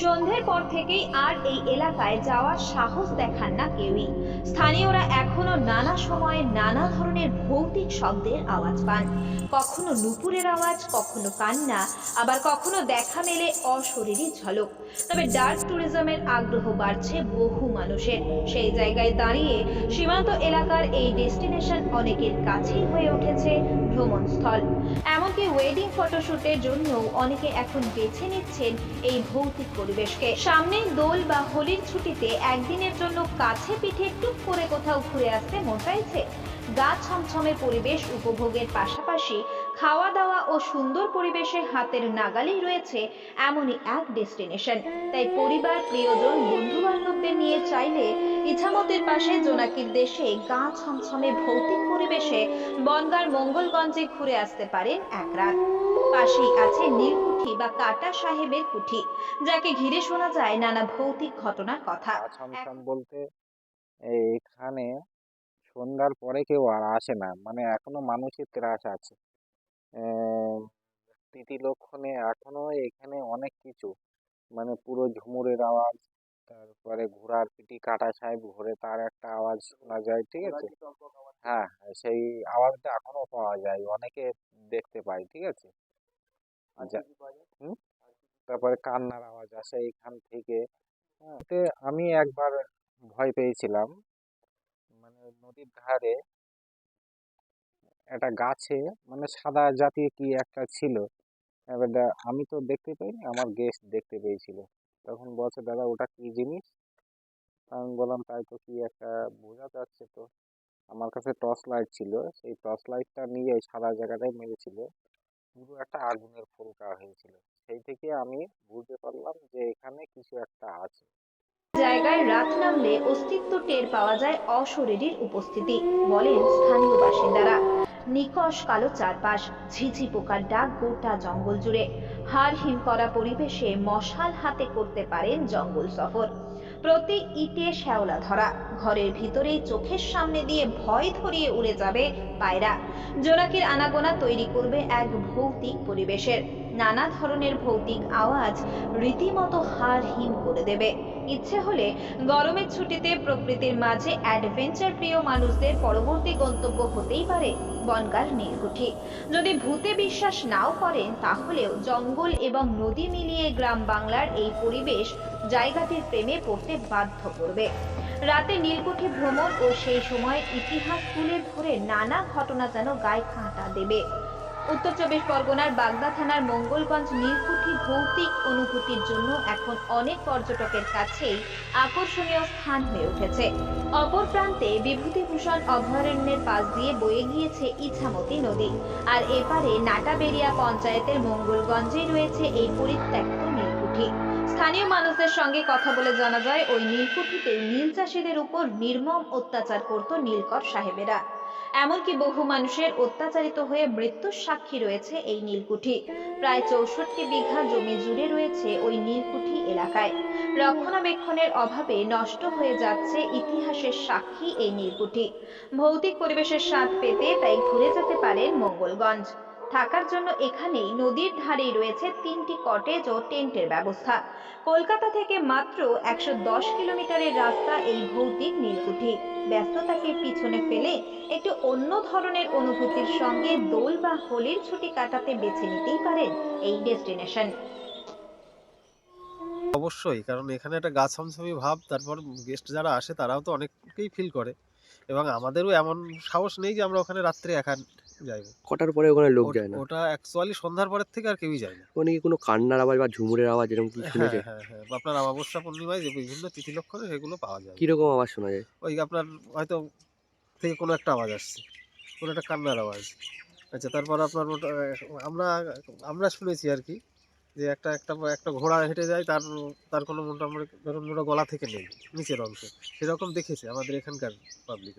সন্ধ্যের পর থেকেই আর এই এলাকায় যাওয়ার সাহস দেখান না কেউই। স্থানীয়রা এখনও নানা সময়ে নানা ধরনের ভৌতিক শব্দের আওয়াজ পান। কখনো নুপুরের আওয়াজ, কখনো কান্না, আবার কখনো দেখা মেলে অশরীরী ঝলক। তবে ডার্ক ট্যুরিজমের আগ্রহ বাড়ছে বহু মানুষের। সেই জায়গায় দাঁড়িয়ে সীমান্ত এলাকার এই ডেস্টিনেশন অনেকের কাছেই হয়ে উঠেছে ভ্রমণস্থল। এমনকি ওয়েডিং ফটোশুটের জন্য অনেকে এখন বেছে নিচ্ছেন এই ভৌতিক পরিবেশকে। সামনে দোল বা হোলির ছুটিতে একদিনের জন্য কাছে পিঠে টুক করে কোথাও ঘুরে আসতে মন চাইছে। গা ছমছমে পরিবেশ উপভোগের পাশাপাশি খাওয়া দাওয়া ও সুন্দর পরিবেশে হাতের নাগালেই রয়েছে এমনই এক ডেস্টিনেশন। তাই পরিবার, প্রিয়জন বন্ধু বান্ধবদের নিয়ে চাইলে ইছামতির পাশে জোনাকির দেশে গা ছমছমে ভৌতিক পরিবেশে বনগার মঙ্গলগঞ্জে ঘুরে আসতে পারেন এক রাত। পাশেই আছে নীলকুঠি বা কাটা সাহেবের কুঠি, যাকে ঘিরে শোনা যায় নানা ভৌতিক ঘটনার কথা। বলতে এখানে সন্ধ্যার পরে কেউ আর আসে না মানে এখনও মানুষের ত্রাস আছে। আহ, স্মৃতি লক্ষণে এখনও এখানে অনেক কিছু। মানে পুরো ঝুমুরের আওয়াজ তারপরে ঘোড়ার পিটি কাটা সাহেব ঘোরে তার একটা আওয়াজ শোনা যায় ঠিক আছে? হ্যাঁ হ্যাঁ, সেই আওয়াজটা এখনও পাওয়া যায় অনেকে দেখতে পায় ঠিক আছে? আচ্ছা হুম? তারপরে কান্নার আওয়াজ আসে এখান থেকে। হ্যাঁ আমি একবার ভয় পেয়েছিলাম। মানে নদীর ধারে একটা গাছে মানে সাদা জাতীয় কি একটা ছিল। এবার আমি তো দেখতে পাইনি, আমার গেস্ট দেখতে পেয়েছিল। তখন বলছে, দাদা, ওটা কি জিনিস? আমি বললাম, তাই তো কি একটা বোঝা যাচ্ছে তো। আমার কাছে টর্চ লাইট ছিল, সেই টর্চ লাইটটা নিয়ে সাদা জায়গাটায় মেরেছিল। পুরো একটা আগুনের ফুলকা হয়েছিল। সেই থেকে আমি বুঝতে পারলাম যে এখানে কিছু একটা আছে। জায়গায় রাত নামলে অস্তিত্ব টের পাওয়া যায় অশরীরীর উপস্থিতি, বলেন স্থানীয় বাসিন্দারা। নিকশ কালো চারপাশ, ঝিঝি পোকার ডাক গোটা জঙ্গল জুড়ে। হাড় হিম করা পরিবেশে মশাল হাতে করতে পারেন জঙ্গল সফর। প্রতি ইটে শ্যাওলা ধরা, ঘরের ভিতরে চোখের সামনে দিয়ে ভয় ধরিয়ে উড়ে যাবে পায়রা। জোনাকির আনাগোনা তৈরি করবে এক ভৌতিক পরিবেশের। নানা ধরনের ভৌতিক আওয়াজ রীতিমতো হাড় হিম করে দেবে। ইচ্ছে হলে গরমের ছুটিতে প্রকৃতির মাঝে অ্যাডভেঞ্চার প্রিয় মানুষদের পরবর্তী গন্তব্য হতেই পারে বনগার নীলকুঠি। যদি ভূতে বিশ্বাস নাও করেন, তাহলেও জঙ্গল এবং নদী মিলিয়ে গ্রাম বাংলার এই পরিবেশ জায়গাটির প্রেমে পড়তে বাধ্য করবে। রাতে নীলকুঠি ভ্রমণ ও সেই সময় ইতিহাস তুলে ধরে নানা ঘটনা যেন গায়ে কাঁটা দেবে। উত্তর চব্বিশ পরগনার বাগদা থানার মঙ্গলগঞ্জ নীলকুঠি ভৌতিক অনুভূতির জন্য এখন অনেক পর্যটকের কাছেই আকর্ষণীয় স্থান হয়ে উঠেছে। অপর প্রান্তে বিভূতিভূষণ অভয়ারণ্যের পাশ দিয়ে বয়ে গিয়েছে ইছামতি নদী। আর এপারে নাটাবেরিয়া পঞ্চায়েতের মঙ্গলগঞ্জেই রয়েছে এই পরিত্যক্ত নীলকুঠি। স্থানীয় মানুষদের সঙ্গে কথা বলে জানা যায়, ওই নীলকুঠিতে নীল চাষিদের উপর নির্মম অত্যাচার করত নীলকর সাহেবেরা। এমনকি বহু মানুষের অত্যাচারিত হয়ে মৃত্যুর সাক্ষী রয়েছে এই নীলকুঠি। প্রায় চৌষট্টি বিঘা জমি জুড়ে রয়েছে ওই নীলকুঠি এলাকায়। রক্ষণাবেক্ষণের অভাবে নষ্ট হয়ে যাচ্ছে ইতিহাসের সাক্ষী এই নীলকুঠি। ভৌতিক পরিবেশের স্বাদ পেতে তাই ঘুরে যেতে পারেন মঙ্গলগঞ্জ। থাকার জন্য এখানেই নদীর ধারেই রয়েছে তিনটি কটেজ ও টেন্টের ব্যবস্থা। কলকাতা থেকে মাত্র একশো দশ কিলোমিটারের রাস্তা এই ভৌতিক নীলকুঠি। ব্যস্ততাকে পিছনে ফেলে একটু অন্য ধরনের অনুভূতির সঙ্গে দোল বা হোলির ছুটি কাটাতে বেছে নিতেই পারেন এই ডেস্টিনেশন। অবশ্যই, কারণ এখানে একটা গা ছমছমি ভাব, তারপর গেস্ট যারা আসে তারাও তো অনেককেই ফিল করে। এবং আমাদেরও এমন সাহস নেই যে আমরা ওখানে রাত্রে একা যাইব। কটার পরে ওখানে লোক যায় না? ওটা অ্যাকচুয়ালি সন্ধ্যার পরের থেকে আর কেউই যায় না। ওখানে কি কোনো কান্নার আওয়াজ বা ঝুমুরের আওয়াজ এরকম কি হ্যাঁ শুনেছে? হ্যাঁ হ্যাঁ আপনার অমাবস্যা পূর্ণিমায় যে বিভিন্ন তিথি লক্ষণে সেগুলো পাওয়া যায়। কীরকম আওয়াজ শোনা যায়? ওই আপনার হয়তো থেকে কোনো একটা আওয়াজ আসছে কোনো একটা কান্নার আওয়াজ। আচ্ছা তারপর আপনার ওটা আমরা আমরা শুনেছি আর কি যে একটা একটা একটা ঘোড়া হেঁটে যায় তার তার কোনো মোটামুটি ধরুন ওটা গলা থেকে নেই নিচের অংশ। সেরকম দেখেছে আমাদের এখানকার পাবলিক